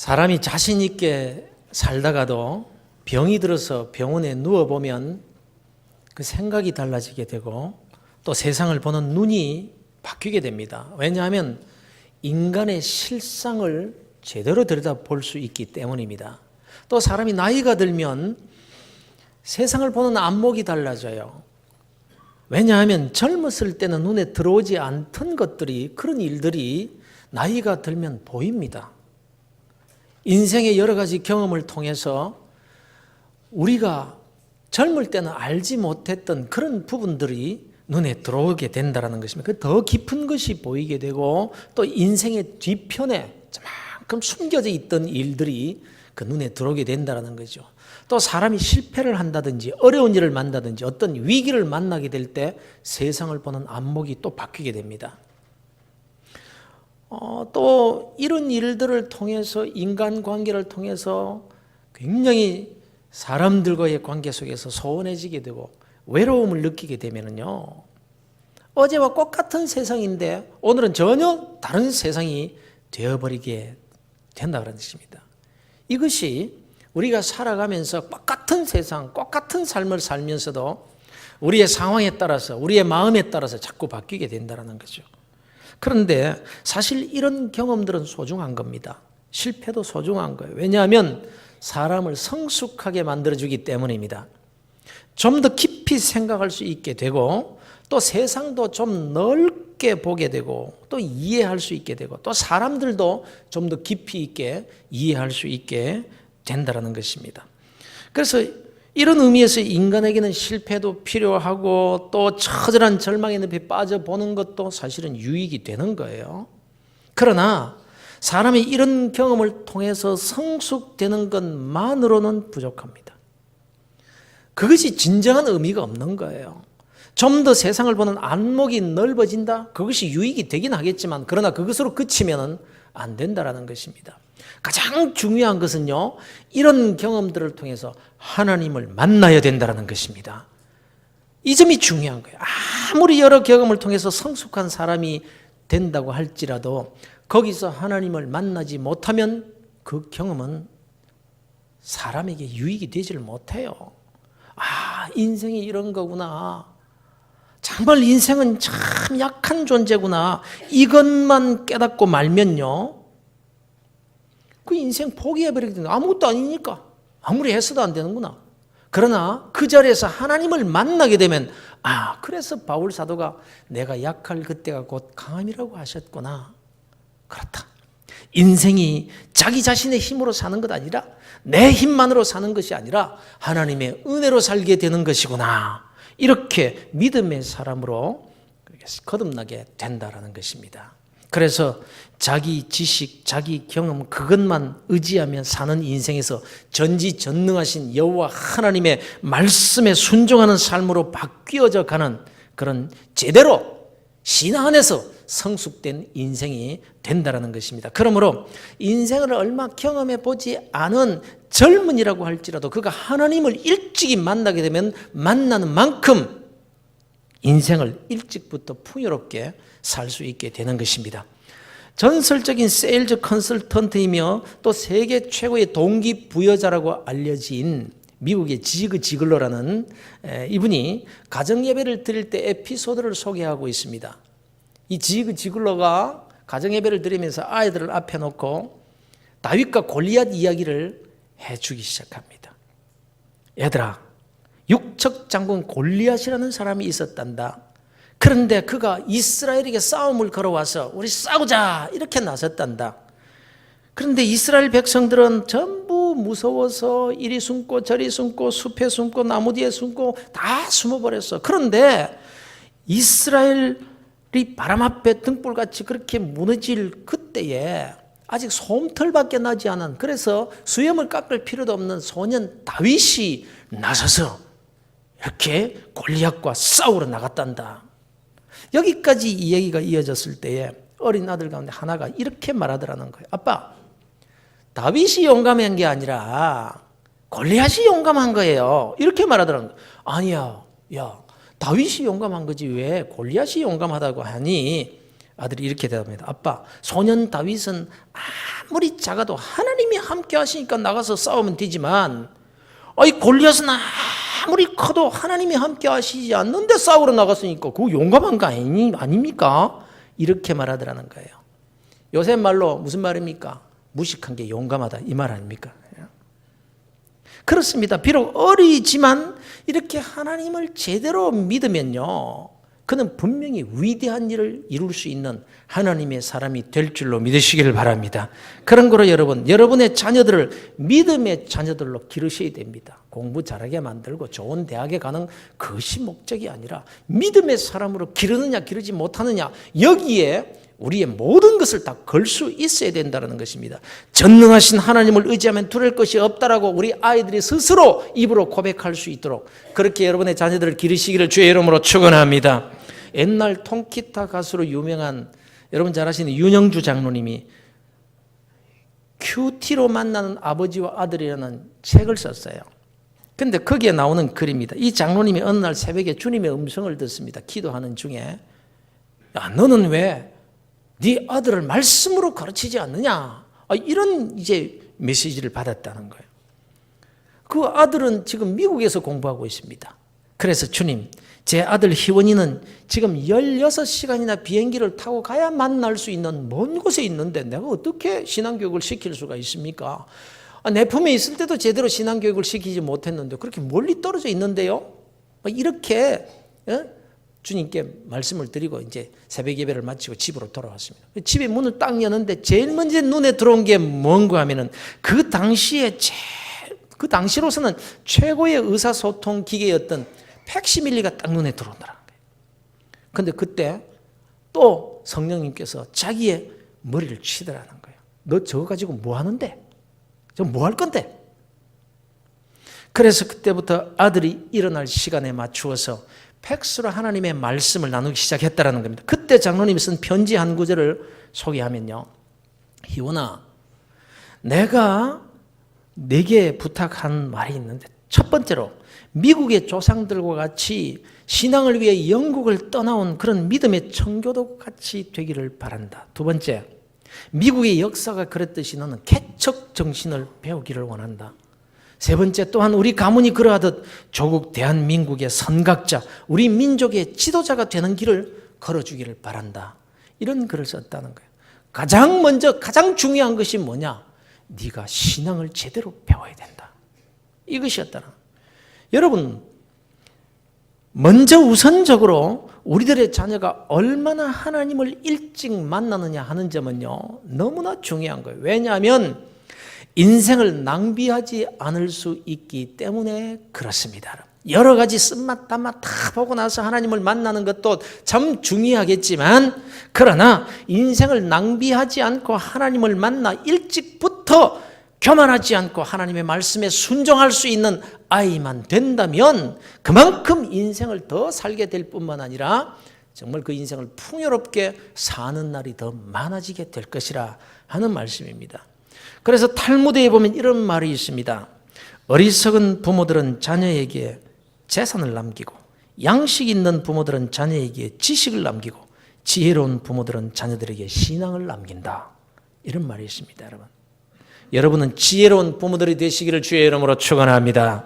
사람이 자신 있게 살다가도 병이 들어서 병원에 누워 보면 그 생각이 달라지게 되고 또 세상을 보는 눈이 바뀌게 됩니다. 왜냐하면 인간의 실상을 제대로 들여다볼 수 있기 때문입니다. 또 사람이 나이가 들면 세상을 보는 안목이 달라져요. 왜냐하면 젊었을 때는 눈에 들어오지 않던 것들이 그런 일들이 나이가 들면 보입니다. 인생의 여러 가지 경험을 통해서 우리가 젊을 때는 알지 못했던 그런 부분들이 눈에 들어오게 된다는 것입니다. 그더 깊은 것이 보이게 되고 또 인생의 뒤편에 저만큼 숨겨져 있던 일들이 그 눈에 들어오게 된다는 거죠. 또 사람이 실패를 한다든지 어려운 일을 만나든지 어떤 위기를 만나게 될 때 세상을 보는 안목이 또 바뀌게 됩니다. 어, 또 이런 일들을 통해서 인간관계를 통해서 굉장히 사람들과의 관계 속에서 소원해지게 되고 외로움을 느끼게 되면은요. 어제와 똑같은 세상인데 오늘은 전혀 다른 세상이 되어버리게 된다 그런 뜻입니다. 이것이 우리가 살아가면서 똑같은 세상, 똑같은 삶을 살면서도 우리의 상황에 따라서 우리의 마음에 따라서 자꾸 바뀌게 된다는 거죠. 그런데 사실 이런 경험들은 소중한 겁니다. 실패도 소중한 거예요. 왜냐하면 사람을 성숙하게 만들어주기 때문입니다. 좀 더 깊이 생각할 수 있게 되고 또 세상도 좀 넓게 보게 되고 또 이해할 수 있게 되고 또 사람들도 좀 더 깊이 있게 이해할 수 있게 된다는 것입니다. 그래서 이런 의미에서 인간에게는 실패도 필요하고 또 처절한 절망의 늪에 빠져보는 것도 사실은 유익이 되는 거예요. 그러나 사람이 이런 경험을 통해서 성숙되는 것만으로는 부족합니다. 그것이 진정한 의미가 없는 거예요. 좀 더 세상을 보는 안목이 넓어진다? 그것이 유익이 되긴 하겠지만, 그러나 그것으로 그치면 안 된다라는 것입니다. 가장 중요한 것은요, 이런 경험들을 통해서 하나님을 만나야 된다는 것입니다. 이 점이 중요한 거예요. 아무리 여러 경험을 통해서 성숙한 사람이 된다고 할지라도 거기서 하나님을 만나지 못하면 그 경험은 사람에게 유익이 되지를 못해요. 아, 인생이 이런 거구나. 정말 인생은 참 약한 존재구나. 이것만 깨닫고 말면요. 그 인생 포기해버리게 되는 아무것도 아니니까. 아무리 했어도 안 되는구나. 그러나 그 자리에서 하나님을 만나게 되면 아, 그래서 바울 사도가 내가 약할 그때가 곧 강함이라고 하셨구나. 그렇다. 인생이 자기 자신의 힘으로 사는 것 아니라 내 힘만으로 사는 것이 아니라 하나님의 은혜로 살게 되는 것이구나. 이렇게 믿음의 사람으로 거듭나게 된다라는 것입니다. 그래서 자기 지식, 자기 경험 그것만 의지하며 사는 인생에서 전지전능하신 여호와 하나님의 말씀에 순종하는 삶으로 바뀌어져 가는 그런 제대로 신앙 안에서 성숙된 인생이 된다라는 것입니다. 그러므로 인생을 얼마 경험해 보지 않은 젊은이라고 할지라도 그가 하나님을 일찍이 만나게 되면 만나는 만큼 인생을 일찍부터 풍요롭게 살 수 있게 되는 것입니다. 전설적인 세일즈 컨설턴트이며 또 세계 최고의 동기 부여자라고 알려진 미국의 지그 지글러라는 이분이 가정 예배를 드릴 때 에피소드를 소개하고 있습니다. 이 지그 지글러가 가정 예배를 드리면서 아이들을 앞에 놓고 다윗과 골리앗 이야기를 해주기 시작합니다. 얘들아, 육척 장군 골리앗이라는 사람이 있었단다. 그런데 그가 이스라엘에게 싸움을 걸어와서 우리 싸우자 이렇게 나섰단다. 그런데 이스라엘 백성들은 전부 무서워서 이리 숨고 저리 숨고 숲에 숨고 나무 뒤에 숨고 다 숨어버렸어. 그런데 이스라엘이 바람 앞에 등불같이 그렇게 무너질 그때에 아직 솜털밖에 나지 않은 그래서 수염을 깎을 필요도 없는 소년 다윗이 나서서 이렇게 골리앗과 싸우러 나갔단다. 여기까지 이 얘기가 이어졌을 때에 어린 아들 가운데 하나가 이렇게 말하더라는 거예요. 아빠, 다윗이 용감한 게 아니라 골리앗이 용감한 거예요. 이렇게 말하더라는 거예요. 아니야, 야, 다윗이 용감한 거지 왜 골리앗이 용감하다고 하니? 아들이 이렇게 대답합니다. 아빠, 소년 다윗은 아무리 작아도 하나님이 함께 하시니까 나가서 싸우면 되지만, 아이 골리앗은 아무리 커도 하나님이 함께 하시지 않는데 싸우러 나갔으니까 그거 용감한 거 아니, 아닙니까? 이렇게 말하더라는 거예요. 요새 말로 무슨 말입니까? 무식한 게 용감하다 이 말 아닙니까? 그렇습니다. 비록 어리지만 이렇게 하나님을 제대로 믿으면요. 그는 분명히 위대한 일을 이룰 수 있는 하나님의 사람이 될 줄로 믿으시기를 바랍니다. 그런 거로 여러분, 여러분의 자녀들을 믿음의 자녀들로 기르셔야 됩니다. 공부 잘하게 만들고 좋은 대학에 가는 그것이 목적이 아니라 믿음의 사람으로 기르느냐 기르지 못하느냐 여기에 우리의 모든 것을 다 걸 수 있어야 된다는 것입니다. 전능하신 하나님을 의지하면 두려울 것이 없다라고 우리 아이들이 스스로 입으로 고백할 수 있도록 그렇게 여러분의 자녀들을 기르시기를 주의 이름으로 축원합니다. 옛날 통기타 가수로 유명한 여러분 잘 아시는 윤영주 장로님이 큐티로 만나는 아버지와 아들이라는 책을 썼어요. 근데 거기에 나오는 글입니다. 이 장로님이 어느 날 새벽에 주님의 음성을 듣습니다. 기도하는 중에 야 너는 왜 네 아들을 말씀으로 가르치지 않느냐? 아, 이런 이제 메시지를 받았다는 거예요. 그 아들은 지금 미국에서 공부하고 있습니다. 그래서 주님, 제 아들 희원이는 지금 16시간이나 비행기를 타고 가야 만날 수 있는 먼 곳에 있는데 내가 어떻게 신앙교육을 시킬 수가 있습니까? 아, 내 품에 있을 때도 제대로 신앙교육을 시키지 못했는데 그렇게 멀리 떨어져 있는데요? 아, 이렇게 예? 주님께 말씀을 드리고 이제 새벽 예배를 마치고 집으로 돌아왔습니다. 집에 문을 딱 여는데 제일 먼저 눈에 들어온 게 뭔가 하면은 그 당시에 제, 그 당시로서는 최고의 의사소통 기계였던 팩시밀리가 딱 눈에 들어온다는 거예요. 근데 그때 또 성령님께서 자기의 머리를 치더라는 거예요. 너 저거 가지고 뭐 하는데? 저 뭐 할 건데? 그래서 그때부터 아들이 일어날 시간에 맞추어서 팩스로 하나님의 말씀을 나누기 시작했다라는 겁니다. 그때 장로님이 쓴 편지 한 구절을 소개하면요. 희원아, 내가 내게 부탁한 말이 있는데 첫 번째로 미국의 조상들과 같이 신앙을 위해 영국을 떠나온 그런 믿음의 청교도 같이 되기를 바란다. 두 번째, 미국의 역사가 그랬듯이 너는 개척 정신을 배우기를 원한다. 세 번째 또한 우리 가문이 그러하듯 조국 대한민국의 선각자, 우리 민족의 지도자가 되는 길을 걸어주기를 바란다. 이런 글을 썼다는 거예요. 가장 먼저 가장 중요한 것이 뭐냐? 네가 신앙을 제대로 배워야 된다. 이것이었다는. 여러분 먼저 우선적으로 우리들의 자녀가 얼마나 하나님을 일찍 만나느냐 하는 점은요 너무나 중요한 거예요. 왜냐하면 인생을 낭비하지 않을 수 있기 때문에 그렇습니다. 여러 가지 쓴맛 단맛 다 보고 나서 하나님을 만나는 것도 참 중요하겠지만 그러나 인생을 낭비하지 않고 하나님을 만나 일찍부터 교만하지 않고 하나님의 말씀에 순종할 수 있는 아이만 된다면 그만큼 인생을 더 살게 될 뿐만 아니라 정말 그 인생을 풍요롭게 사는 날이 더 많아지게 될 것이라 하는 말씀입니다. 그래서 탈무드에 보면 이런 말이 있습니다. 어리석은 부모들은 자녀에게 재산을 남기고 양식 있는 부모들은 자녀에게 지식을 남기고 지혜로운 부모들은 자녀들에게 신앙을 남긴다. 이런 말이 있습니다, 여러분. 여러분은 지혜로운 부모들이 되시기를 주의 이름으로 축원합니다.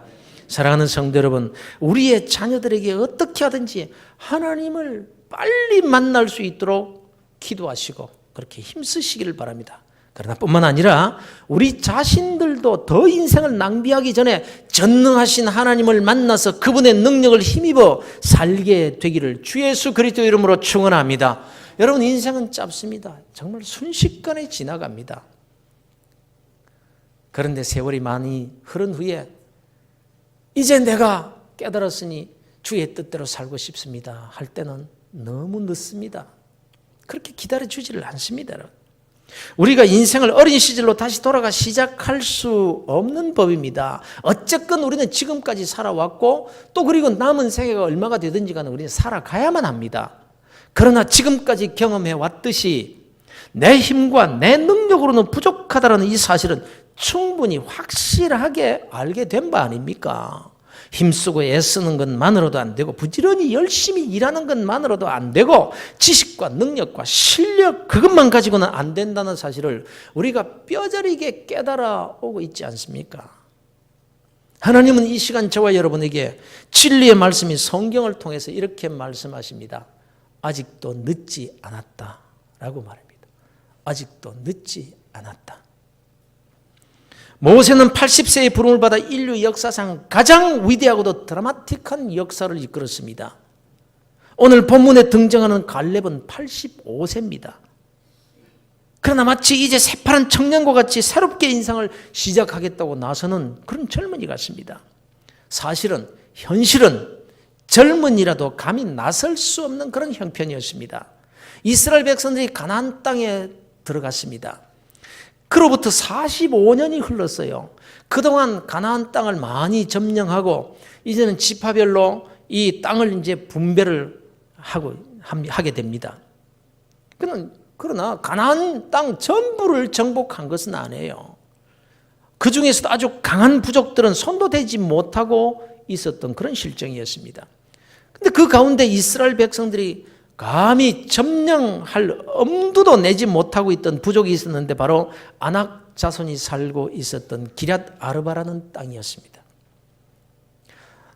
사랑하는 성도 여러분, 우리의 자녀들에게 어떻게 하든지 하나님을 빨리 만날 수 있도록 기도하시고 그렇게 힘쓰시기를 바랍니다. 그러나 뿐만 아니라 우리 자신들도 더 인생을 낭비하기 전에 전능하신 하나님을 만나서 그분의 능력을 힘입어 살게 되기를 주 예수 그리스도 이름으로 축원합니다. 여러분 인생은 짧습니다. 정말 순식간에 지나갑니다. 그런데 세월이 많이 흐른 후에 이제 내가 깨달았으니 주의 뜻대로 살고 싶습니다. 할 때는 너무 늦습니다. 그렇게 기다려 주지를 않습니다. 우리가 인생을 어린 시절로 다시 돌아가 시작할 수 없는 법입니다. 어쨌건 우리는 지금까지 살아왔고 또 그리고 남은 세계가 얼마가 되든지 간에 우리는 살아가야만 합니다. 그러나 지금까지 경험해 왔듯이 내 힘과 내 능력으로는 부족하다는 이 사실은 충분히 확실하게 알게 된 바 아닙니까? 힘쓰고 애쓰는 것만으로도 안 되고 부지런히 열심히 일하는 것만으로도 안 되고 지식과 능력과 실력 그것만 가지고는 안 된다는 사실을 우리가 뼈저리게 깨달아 오고 있지 않습니까? 하나님은 이 시간 저와 여러분에게 진리의 말씀이 성경을 통해서 이렇게 말씀하십니다. 아직도 늦지 않았다라고 말합니다. 아직도 늦지 않았다. 모세는 80세의 부름을 받아 인류 역사상 가장 위대하고도 드라마틱한 역사를 이끌었습니다. 오늘 본문에 등장하는 갈렙은 85세입니다. 그러나 마치 이제 새파란 청년과 같이 새롭게 인생을 시작하겠다고 나서는 그런 젊은이 같습니다. 사실은 현실은 젊은이라도 감히 나설 수 없는 그런 형편이었습니다. 이스라엘 백성들이 가나안 땅에 들어갔습니다. 그로부터 45년이 흘렀어요. 그동안 가나안 땅을 많이 점령하고 이제는 지파별로 이 땅을 이제 분배를 하고 하게 됩니다. 그러나 가나안 땅 전부를 정복한 것은 아니에요. 그 중에서도 아주 강한 부족들은 손도 대지 못하고 있었던 그런 실정이었습니다. 근데 그 가운데 이스라엘 백성들이 감히 점령할 엄두도 내지 못하고 있던 부족이 있었는데 바로 아낙 자손이 살고 있었던 기랏 아르바라는 땅이었습니다.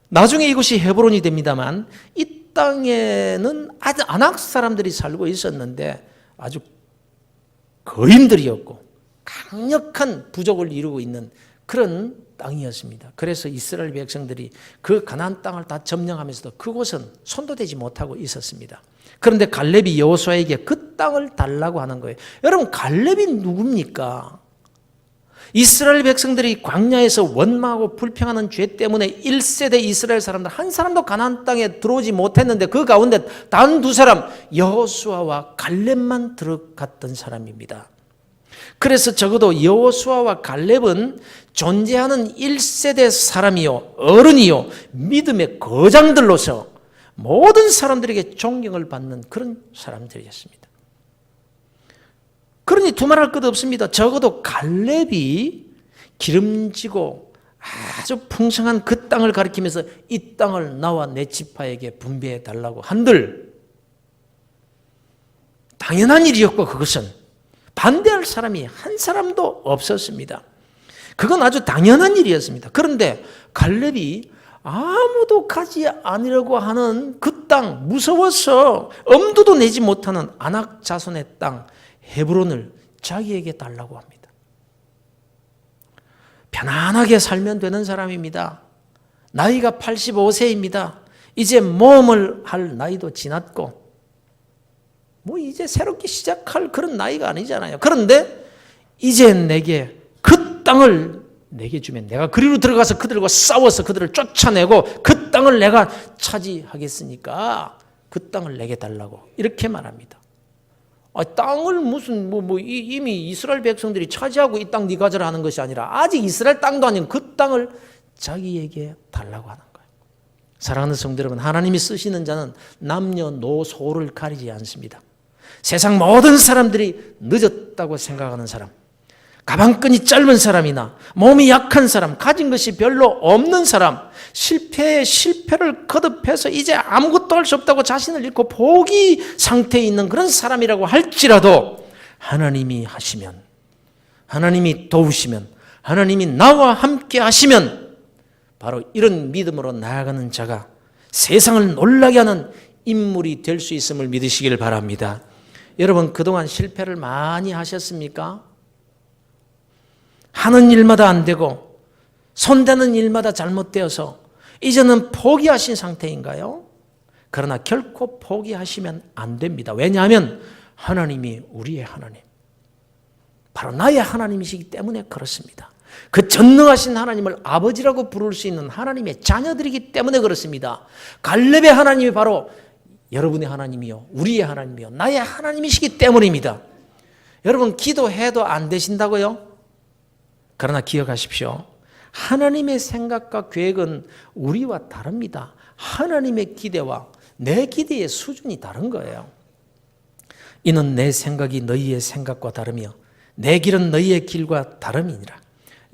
나중에 이곳이 헤브론이 됩니다만 이 땅에는 아주 아낙 사람들이 살고 있었는데 아주 거인들이었고 강력한 부족을 이루고 있는 그런 땅이었습니다. 그래서 이스라엘 백성들이 그 가나안 땅을 다 점령하면서도 그곳은 손도 대지 못하고 있었습니다. 그런데 갈렙이 여호수아에게 그 땅을 달라고 하는 거예요. 여러분 갈렙이 누굽니까? 이스라엘 백성들이 광야에서 원망하고 불평하는 죄 때문에 1세대 이스라엘 사람들 한 사람도 가나안 땅에 들어오지 못했는데 그 가운데 단 두 사람 여호수아와 갈렙만 들어갔던 사람입니다. 그래서 적어도 여호수아와 갈렙은 존재하는 1세대 사람이요 어른이요 믿음의 거장들로서 모든 사람들에게 존경을 받는 그런 사람들이었습니다. 그러니 두말할 것 없습니다. 적어도 갈렙이 기름지고 아주 풍성한 그 땅을 가리키면서 이 땅을 나와 내 지파에게 분배해 달라고 한들 당연한 일이었고 그것은 반대할 사람이 한 사람도 없었습니다. 그건 아주 당연한 일이었습니다. 그런데 갈렙이 아무도 가지 않으려고 하는 그 땅, 무서워서 엄두도 내지 못하는 아낙 자손의 땅, 헤브론을 자기에게 달라고 합니다. 편안하게 살면 되는 사람입니다. 나이가 85세입니다. 이제 모험을 할 나이도 지났고, 뭐 이제 새롭게 시작할 그런 나이가 아니잖아요. 그런데 이제 내게 그 땅을 내게 주면 내가 그리로 들어가서 그들과 싸워서 그들을 쫓아내고 그 땅을 내가 차지하겠으니까 그 땅을 내게 달라고 이렇게 말합니다. 아, 땅을 무슨 뭐, 뭐 이미 이스라엘 백성들이 차지하고 이 땅 네 가 져라 하는 것이 아니라 아직 이스라엘 땅도 아닌 그 땅을 자기에게 달라고 하는 거예요. 사랑하는 성도 여러분, 하나님이 쓰시는 자는 남녀노소를 가리지 않습니다. 세상 모든 사람들이 늦었다고 생각하는 사람, 가방끈이 짧은 사람이나 몸이 약한 사람, 가진 것이 별로 없는 사람, 실패에 실패를 거듭해서 이제 아무것도 할 수 없다고 자신을 잃고 포기 상태에 있는 그런 사람이라고 할지라도 하나님이 하시면, 하나님이 도우시면, 하나님이 나와 함께 하시면 바로 이런 믿음으로 나아가는 자가 세상을 놀라게 하는 인물이 될 수 있음을 믿으시길 바랍니다. 여러분, 그동안 실패를 많이 하셨습니까? 하는 일마다 안 되고 손대는 일마다 잘못되어서 이제는 포기하신 상태인가요? 그러나 결코 포기하시면 안 됩니다. 왜냐하면 하나님이 우리의 하나님, 바로 나의 하나님이시기 때문에 그렇습니다. 그 전능하신 하나님을 아버지라고 부를 수 있는 하나님의 자녀들이기 때문에 그렇습니다. 갈렙의 하나님이 바로 여러분의 하나님이요, 우리의 하나님이요, 나의 하나님이시기 때문입니다. 여러분 기도해도 안 되신다고요? 그러나 기억하십시오. 하나님의 생각과 계획은 우리와 다릅니다. 하나님의 기대와 내 기대의 수준이 다른 거예요. 이는 내 생각이 너희의 생각과 다르며 내 길은 너희의 길과 다름이니라.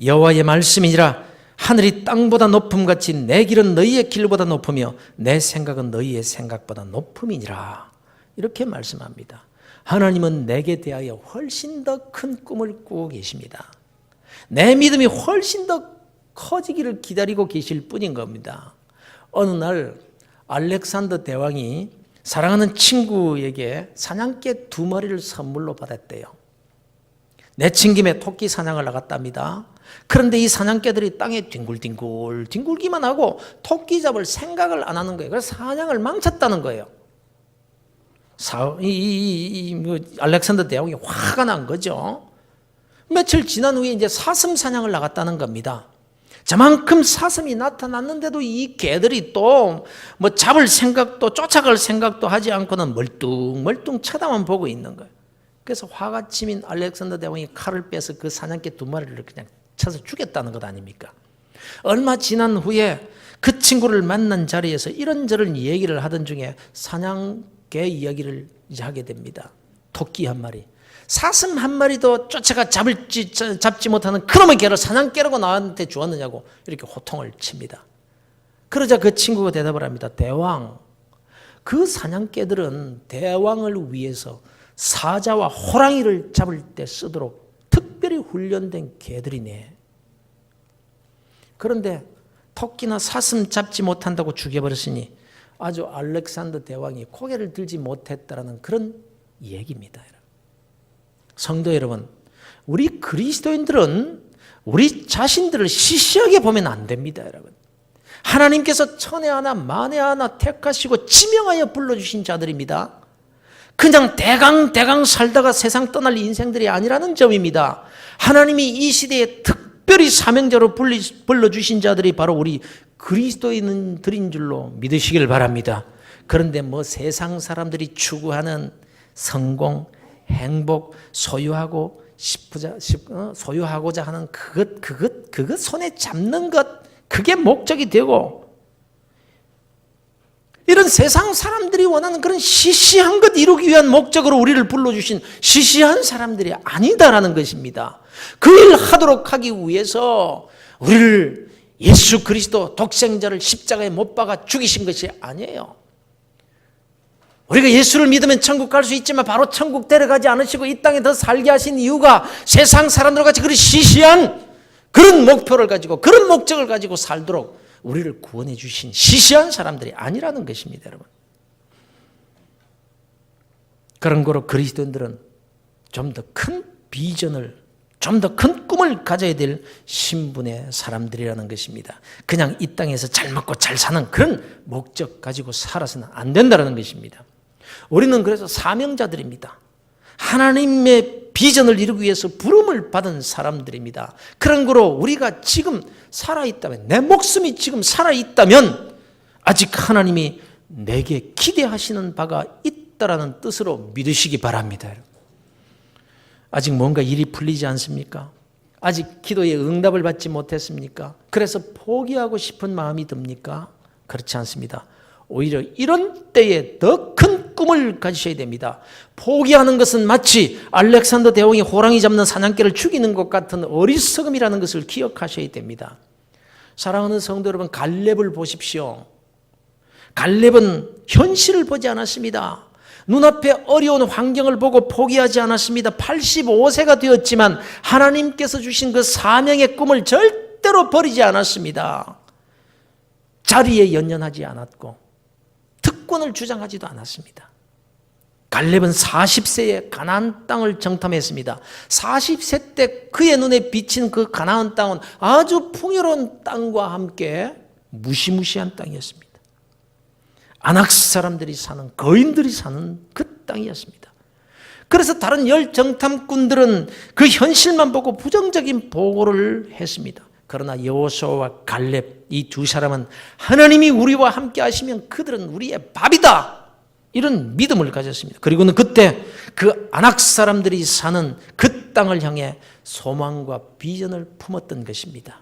여호와의 말씀이니라 하늘이 땅보다 높음 같이 내 길은 너희의 길보다 높으며 내 생각은 너희의 생각보다 높음이니라. 이렇게 말씀합니다. 하나님은 내게 대하여 훨씬 더 큰 꿈을 꾸고 계십니다. 내 믿음이 훨씬 더 커지기를 기다리고 계실 뿐인 겁니다. 어느 날 알렉산더 대왕이 사랑하는 친구에게 사냥개 두 마리를 선물로 받았대요. 내친 김에 토끼 사냥을 나갔답니다. 그런데 이 사냥개들이 땅에 뒹굴뒹굴 뒹굴기만 하고 토끼 잡을 생각을 안 하는 거예요. 그래서 사냥을 망쳤다는 거예요. 사, 이, 이, 이, 뭐, 알렉산더 대왕이 화가 난 거죠. 며칠 지난 후에 이제 사슴 사냥을 나갔다는 겁니다. 저만큼 사슴이 나타났는데도 이 개들이 또 뭐 잡을 생각도 쫓아갈 생각도 하지 않고는 멀뚱멀뚱 쳐다만 보고 있는 거예요. 그래서 화가 치민 알렉산더 대왕이 칼을 빼서 그 사냥개 두 마리를 그냥 쳐서 죽였다는 것 아닙니까? 얼마 지난 후에 그 친구를 만난 자리에서 이런저런 얘기를 하던 중에 사냥개 이야기를 이제 하게 됩니다. 토끼 한 마리. 사슴 한 마리도 쫓아가 잡을지 잡지 못하는 그놈의 개를 사냥개라고 나한테 주었느냐고 이렇게 호통을 칩니다. 그러자 그 친구가 대답을 합니다. 대왕, 그 사냥개들은 대왕을 위해서 사자와 호랑이를 잡을 때 쓰도록 특별히 훈련된 개들이네. 그런데 토끼나 사슴 잡지 못한다고 죽여버렸으니 아주 알렉산더 대왕이 고개를 들지 못했다라는 그런 얘기입니다. 성도 여러분, 우리 그리스도인들은 우리 자신들을 시시하게 보면 안 됩니다, 여러분. 하나님께서 천에 하나 만에 하나 택하시고 지명하여 불러주신 자들입니다. 그냥 대강 대강 살다가 세상 떠날 인생들이 아니라는 점입니다. 하나님이 이 시대에 특별히 사명자로 불러주신 자들이 바로 우리 그리스도인들인 줄로 믿으시길 바랍니다. 그런데 뭐 세상 사람들이 추구하는 성공, 행복, 소유하고 싶으자, 어, 소유하고자 하는 그것, 그것, 그것 손에 잡는 것, 그게 목적이 되고, 이런 세상 사람들이 원하는 그런 시시한 것 이루기 위한 목적으로 우리를 불러주신 시시한 사람들이 아니다라는 것입니다. 그 일 하도록 하기 위해서 우리를 예수 그리스도 독생자를 십자가에 못 박아 죽이신 것이 아니에요. 우리가 예수를 믿으면 천국 갈 수 있지만 바로 천국 데려가지 않으시고 이 땅에 더 살게 하신 이유가 세상 사람들과 같이 그런 시시한 그런 목표를 가지고 그런 목적을 가지고 살도록 우리를 구원해 주신 시시한 사람들이 아니라는 것입니다, 여러분. 그런 거로 그리스도인들은 좀 더 큰 비전을 좀 더 큰 꿈을 가져야 될 신분의 사람들이라는 것입니다. 그냥 이 땅에서 잘 먹고 잘 사는 그런 목적 가지고 살아서는 안 된다는 것입니다. 우리는 그래서 사명자들입니다. 하나님의 비전을 이루기 위해서 부름을 받은 사람들입니다. 그런 거로 우리가 지금 살아있다면, 내 목숨이 지금 살아있다면, 아직 하나님이 내게 기대하시는 바가 있다라는 뜻으로 믿으시기 바랍니다. 아직 뭔가 일이 풀리지 않습니까? 아직 기도에 응답을 받지 못했습니까? 그래서 포기하고 싶은 마음이 듭니까? 그렇지 않습니다. 오히려 이런 때에 더 큰 꿈을 가지셔야 됩니다. 포기하는 것은 마치 알렉산더 대왕이 호랑이 잡는 사냥개를 죽이는 것 같은 어리석음이라는 것을 기억하셔야 됩니다. 사랑하는 성도 여러분, 갈렙을 보십시오. 갈렙은 현실을 보지 않았습니다. 눈앞에 어려운 환경을 보고 포기하지 않았습니다. 85세가 되었지만 하나님께서 주신 그 사명의 꿈을 절대로 버리지 않았습니다. 자리에 연연하지 않았고 특권을 주장하지도 않았습니다. 갈렙은 40세에 가나안 땅을 정탐했습니다. 40세 때 그의 눈에 비친 그 가나안 땅은 아주 풍요로운 땅과 함께 무시무시한 땅이었습니다. 아낙 사람들이 사는 거인들이 사는 그 땅이었습니다. 그래서 다른 열 정탐꾼들은 그 현실만 보고 부정적인 보고를 했습니다. 그러나 여호수아와 갈렙 이 두 사람은 하나님이 우리와 함께 하시면 그들은 우리의 밥이다. 이런 믿음을 가졌습니다. 그리고는 그때 그 아낙 사람들이 사는 그 땅을 향해 소망과 비전을 품었던 것입니다.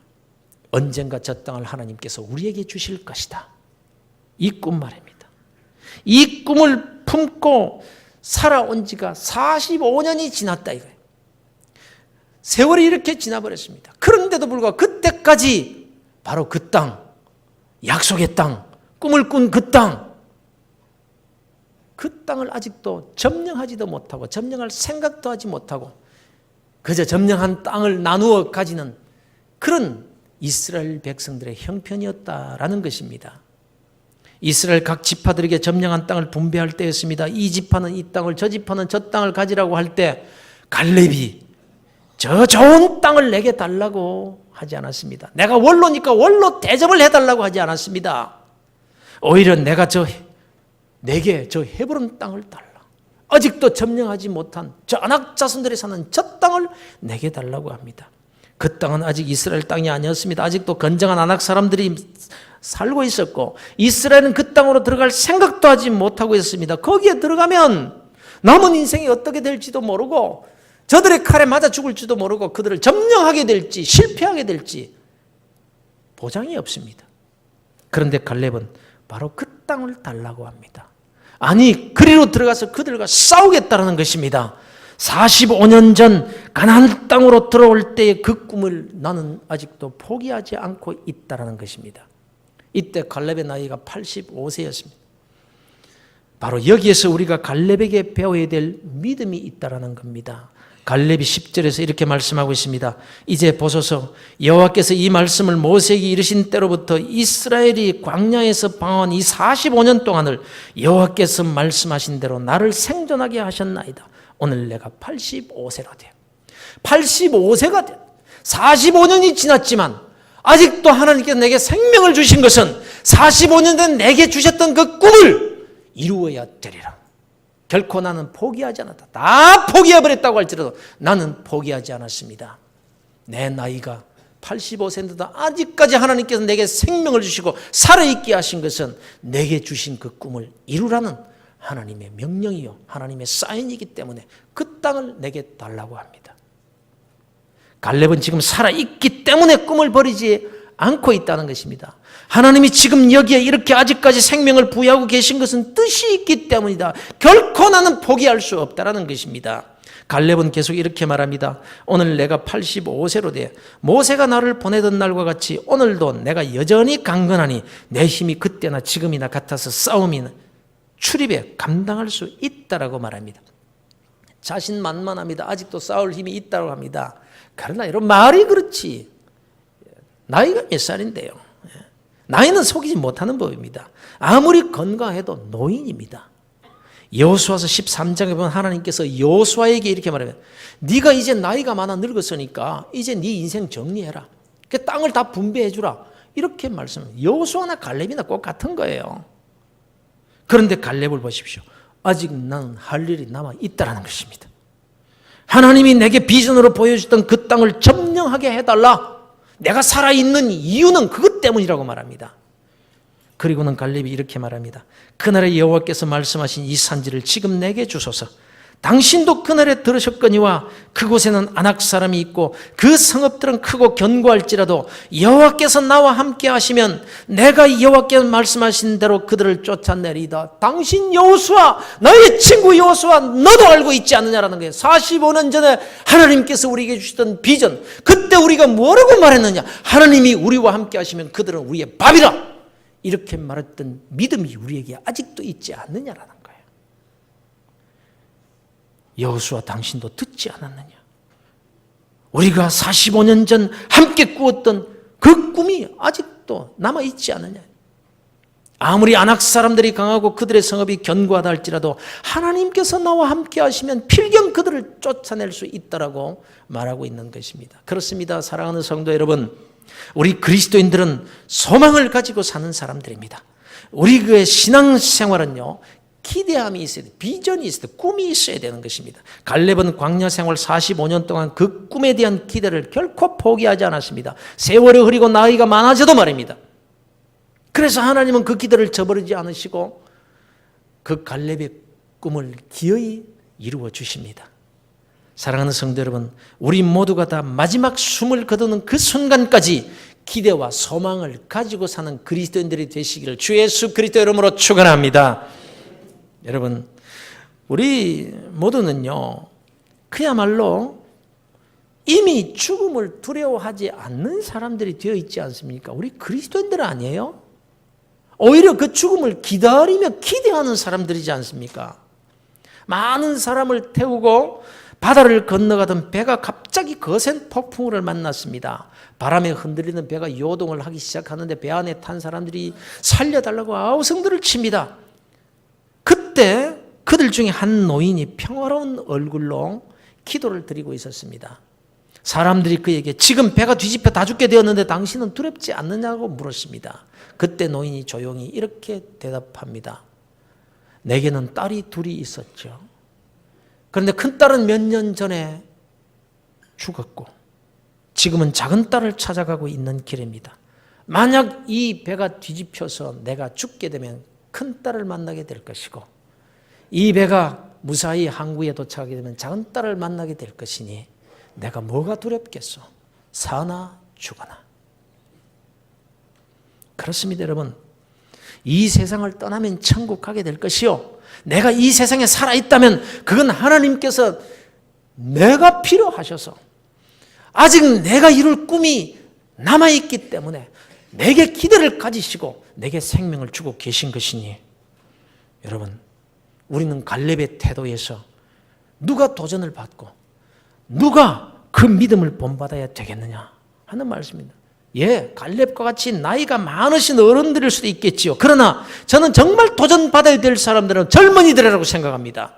언젠가 저 땅을 하나님께서 우리에게 주실 것이다. 이 꿈 말입니다. 이 꿈을 품고 살아온 지가 45년이 지났다 이거예요. 세월이 이렇게 지나버렸습니다. 그런데도 불구하고 그때까지 바로 그 땅, 약속의 땅, 꿈을 꾼 그 땅. 그 땅을 아직도 점령하지도 못하고 점령할 생각도 하지 못하고 그저 점령한 땅을 나누어 가지는 그런 이스라엘 백성들의 형편이었다라는 것입니다. 이스라엘 각 지파들에게 점령한 땅을 분배할 때였습니다. 이 지파는 이 땅을 저 지파는 저 땅을 가지라고 할 때 갈렙이 저 좋은 땅을 내게 달라고 하지 않았습니다. 내가 원로니까 원로 대접을 해달라고 하지 않았습니다. 오히려 내가 저 내게 저 헤브론 땅을 달라. 아직도 점령하지 못한 저 안악 자손들이 사는 저 땅을 내게 달라고 합니다. 그 땅은 아직 이스라엘 땅이 아니었습니다. 아직도 건정한 안악 사람들이 살고 있었고 이스라엘은 그 땅으로 들어갈 생각도 하지 못하고 있었습니다. 거기에 들어가면 남은 인생이 어떻게 될지도 모르고 저들의 칼에 맞아 죽을지도 모르고 그들을 점령하게 될지 실패하게 될지 보장이 없습니다. 그런데 갈렙은 바로 그 땅을 달라고 합니다. 아니 그리로 들어가서 그들과 싸우겠다라는 것입니다. 45년 전 가나안 땅으로 들어올 때의 그 꿈을 나는 아직도 포기하지 않고 있다라는 것입니다. 이때 갈렙의 나이가 85세였습니다. 바로 여기에서 우리가 갈렙에게 배워야 될 믿음이 있다라는 겁니다. 갈렙이 10절에서 이렇게 말씀하고 있습니다. 이제 보소서 여호와께서 이 말씀을 모세에게 이르신 때로부터 이스라엘이 광야에서 방황한 이 45년 동안을 여호와께서 말씀하신 대로 나를 생존하게 하셨나이다. 오늘 내가 85세가 돼. 85세가 돼. 45년이 지났지만 아직도 하나님께서 내게 생명을 주신 것은 45년 전 내게 주셨던 그 꿈을 이루어야 되리라. 결코 나는 포기하지 않았다. 다 포기해버렸다고 할지라도 나는 포기하지 않았습니다. 내 나이가 85세인데도 아직까지 하나님께서 내게 생명을 주시고 살아있게 하신 것은 내게 주신 그 꿈을 이루라는 하나님의 명령이요. 하나님의 사인이기 때문에 그 땅을 내게 달라고 합니다. 갈렙은 지금 살아있기 때문에 꿈을 버리지 않고 있다는 것입니다. 하나님이 지금 여기에 이렇게 아직까지 생명을 부여하고 계신 것은 뜻이 있기 때문이다. 결코 나는 포기할 수 없다라는 것입니다. 갈렙은 계속 이렇게 말합니다. 오늘 내가 85세로 돼 모세가 나를 보내던 날과 같이 오늘도 내가 여전히 강건하니 내 힘이 그때나 지금이나 같아서 싸움이 출입에 감당할 수 있다라고 말합니다. 자신만만합니다. 아직도 싸울 힘이 있다고 합니다. 그러나 이런 말이 그렇지. 나이가 몇 살인데요. 나이는 속이지 못하는 법입니다. 아무리 건강해도 노인입니다. 여호수아서 13장에 보면 하나님께서 여호수아에게 이렇게 말하면 네가 이제 나이가 많아 늙었으니까 이제 네 인생 정리해라. 그 땅을 다 분배해 주라. 이렇게 말씀. 여호수아나 갈렙이나 꼭 같은 거예요. 그런데 갈렙을 보십시오. 아직 나는 할 일이 남아 있다라는 것입니다. 하나님이 내게 비전으로 보여줬던 그 땅을 점령하게 해달라. 내가 살아있는 이유는 그것 때문이라고 말합니다. 그리고는 갈렙이 이렇게 말합니다. 그날에 여호와께서 말씀하신 이 산지를 지금 내게 주소서. 당신도 그날에 들으셨거니와 그곳에는 안악 사람이 있고 그 성읍들은 크고 견고할지라도 여호와께서 나와 함께 하시면 내가 여호와께서 말씀하신 대로 그들을 쫓아내리다. 당신 여호수아 너의 친구 여호수아 너도 알고 있지 않느냐라는 거예요. 45년 전에 하나님께서 우리에게 주셨던 비전 그때 우리가 뭐라고 말했느냐? 하나님이 우리와 함께 하시면 그들은 우리의 밥이라. 이렇게 말했던 믿음이 우리에게 아직도 있지 않느냐라는 거예요. 여호수아 당신도 듣지 않았느냐? 우리가 45년 전 함께 꾸었던 그 꿈이 아직도 남아 있지 않느냐? 아무리 안악 사람들이 강하고 그들의 성읍이 견고하다 할지라도 하나님께서 나와 함께 하시면 필경 그들을 쫓아낼 수 있다라고 말하고 있는 것입니다. 그렇습니다. 사랑하는 성도 여러분. 우리 그리스도인들은 소망을 가지고 사는 사람들입니다. 우리 그 신앙 생활은요. 기대함이 있어야 돼. 비전이 있어야 돼. 꿈이 있어야 되는 것입니다. 갈렙은 광야 생활 45년 동안 그 꿈에 대한 기대를 결코 포기하지 않았습니다. 세월이 흐리고 나이가 많아져도 말입니다. 그래서 하나님은 그 기대를 저버리지 않으시고 그 갈렙의 꿈을 기어이 이루어 주십니다. 사랑하는 성도 여러분, 우리 모두가 다 마지막 숨을 거두는 그 순간까지 기대와 소망을 가지고 사는 그리스도인들이 되시기를 주 예수 그리스도 이름으로 축원합니다. 여러분, 우리 모두는요, 그야말로 이미 죽음을 두려워하지 않는 사람들이 되어 있지 않습니까? 우리 그리스도인들 아니에요? 오히려 그 죽음을 기다리며 기대하는 사람들이지 않습니까? 많은 사람을 태우고 바다를 건너가던 배가 갑자기 거센 폭풍우를 만났습니다. 바람에 흔들리는 배가 요동을 하기 시작하는데 배 안에 탄 사람들이 살려달라고 아우성들을 칩니다. 그때 그들 중에 한 노인이 평화로운 얼굴로 기도를 드리고 있었습니다. 사람들이 그에게 지금 배가 뒤집혀 다 죽게 되었는데 당신은 두렵지 않느냐고 물었습니다. 그때 노인이 조용히 이렇게 대답합니다. 내게는 딸이 둘이 있었죠. 그런데 큰 딸은 몇 년 전에 죽었고 지금은 작은 딸을 찾아가고 있는 길입니다. 만약 이 배가 뒤집혀서 내가 죽게 되면 큰 딸을 만나게 될 것이고 이 배가 무사히 항구에 도착하게 되면 작은 딸을 만나게 될 것이니 내가 뭐가 두렵겠소? 사나 죽어나. 그렇습니다, 여러분. 이 세상을 떠나면 천국 가게 될 것이요. 내가 이 세상에 살아 있다면 그건 하나님께서 내가 필요하셔서 아직 내가 이룰 꿈이 남아 있기 때문에 내게 기대를 가지시고 내게 생명을 주고 계신 것이니 여러분 우리는 갈렙의 태도에서 누가 도전을 받고 누가 그 믿음을 본받아야 되겠느냐 하는 말씀입니다. 예, 갈렙과 같이 나이가 많으신 어른들일 수도 있겠지요. 그러나 저는 정말 도전받아야 될 사람들은 젊은이들이라고 생각합니다.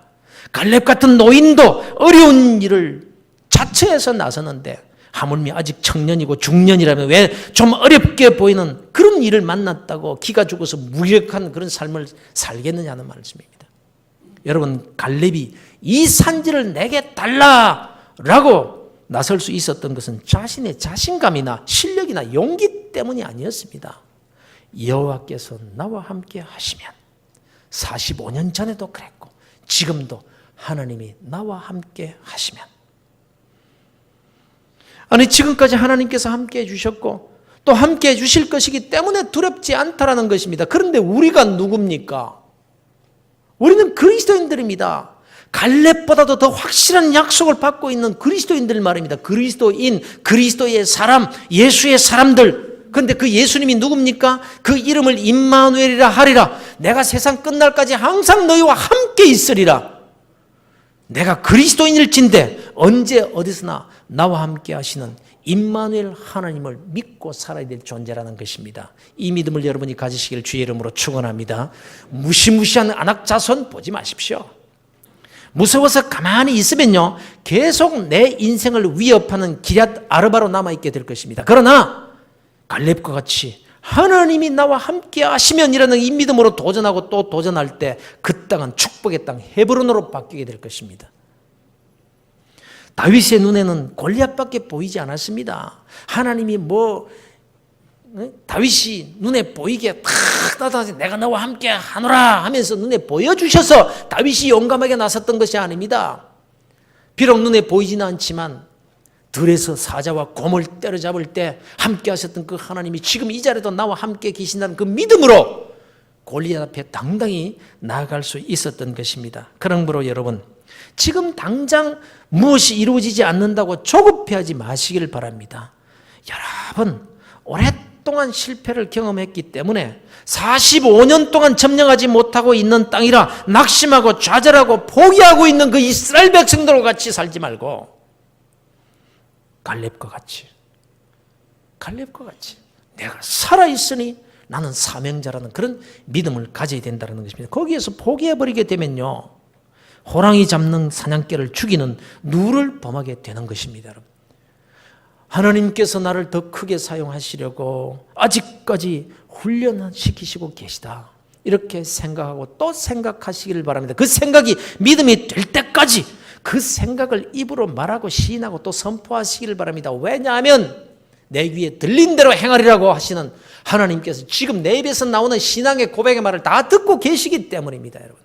갈렙 같은 노인도 어려운 일을 자처해서 나서는데 하물며 아직 청년이고 중년이라면 왜 좀 어렵게 보이는 그런 일을 만났다고 기가 죽어서 무력한 그런 삶을 살겠느냐는 말씀입니다. 여러분 갈렙이 이 산지를 내게 달라라고 나설 수 있었던 것은 자신의 자신감이나 실력이나 용기 때문이 아니었습니다. 여호와께서 나와 함께 하시면 45년 전에도 그랬고 지금도 하나님이 나와 함께 하시면 아니 지금까지 하나님께서 함께 해 주셨고 또 함께 해 주실 것이기 때문에 두렵지 않다라는 것입니다. 그런데 우리가 누굽니까? 우리는 그리스도인들입니다. 갈렙보다도 더 확실한 약속을 받고 있는 그리스도인들 말입니다. 그리스도인, 그리스도의 사람, 예수의 사람들. 근데 그 예수님이 누굽니까? 그 이름을 임마누엘이라 하리라. 내가 세상 끝날까지 항상 너희와 함께 있으리라. 내가 그리스도인일진데 언제 어디서나 나와 함께 하시는 임마누엘 하나님을 믿고 살아야 될 존재라는 것입니다. 이 믿음을 여러분이 가지시길 주의 이름으로 축원합니다. 무시무시한 안악자손 보지 마십시오. 무서워서 가만히 있으면요, 계속 내 인생을 위협하는 기랏 아르바로 남아 있게 될 것입니다. 그러나, 갈렙과 같이 하나님이 나와 함께 하시면이라는 이 믿음으로 도전하고 또 도전할 때 그 땅은 축복의 땅, 헤브론으로 바뀌게 될 것입니다. 다윗의 눈에는 골리앗밖에 보이지 않았습니다. 하나님이 뭐 다윗이 눈에 보이게 탁 나타나서 내가 너와 함께 하노라 하면서 눈에 보여주셔서 다윗이 용감하게 나섰던 것이 아닙니다. 비록 눈에 보이지는 않지만 들에서 사자와 곰을 때려잡을 때 함께 하셨던 그 하나님이 지금 이 자리도 나와 함께 계신다는 그 믿음으로 골리앗 앞에 당당히 나아갈 수 있었던 것입니다. 그러므로 여러분 지금 당장 무엇이 이루어지지 않는다고 조급해하지 마시기를 바랍니다. 여러분 오랫동안 실패를 경험했기 때문에 45년 동안 점령하지 못하고 있는 땅이라 낙심하고 좌절하고 포기하고 있는 그 이스라엘 백성들과 같이 살지 말고 갈렙과 같이 갈렙과 같이 내가 살아 있으니 나는 사명자라는 그런 믿음을 가져야 된다는 것입니다. 거기에서 포기해 버리게 되면요. 호랑이 잡는 사냥개를 죽이는 누를 범하게 되는 것입니다, 여러분. 하나님께서 나를 더 크게 사용하시려고 아직까지 훈련시키시고 계시다. 이렇게 생각하고 또 생각하시기를 바랍니다. 그 생각이 믿음이 될 때까지 그 생각을 입으로 말하고 시인하고 또 선포하시기를 바랍니다. 왜냐하면 내 귀에 들린 대로 행하리라고 하시는 하나님께서 지금 내 입에서 나오는 신앙의 고백의 말을 다 듣고 계시기 때문입니다, 여러분.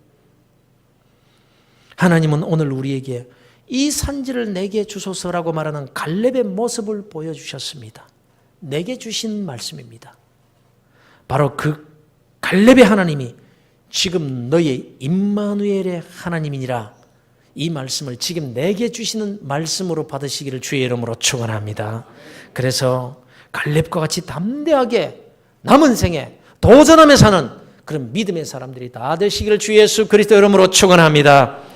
하나님은 오늘 우리에게 이 산지를 내게 주소서라고 말하는 갈렙의 모습을 보여주셨습니다. 내게 주신 말씀입니다. 바로 그 갈렙의 하나님이 지금 너의 임마누엘의 하나님이니라 이 말씀을 지금 내게 주시는 말씀으로 받으시기를 주의 이름으로 축원합니다. 그래서 갈렙과 같이 담대하게 남은 생에 도전하며 사는 그런 믿음의 사람들이 다 되시기를 주 예수 그리스도 이름으로 축원합니다.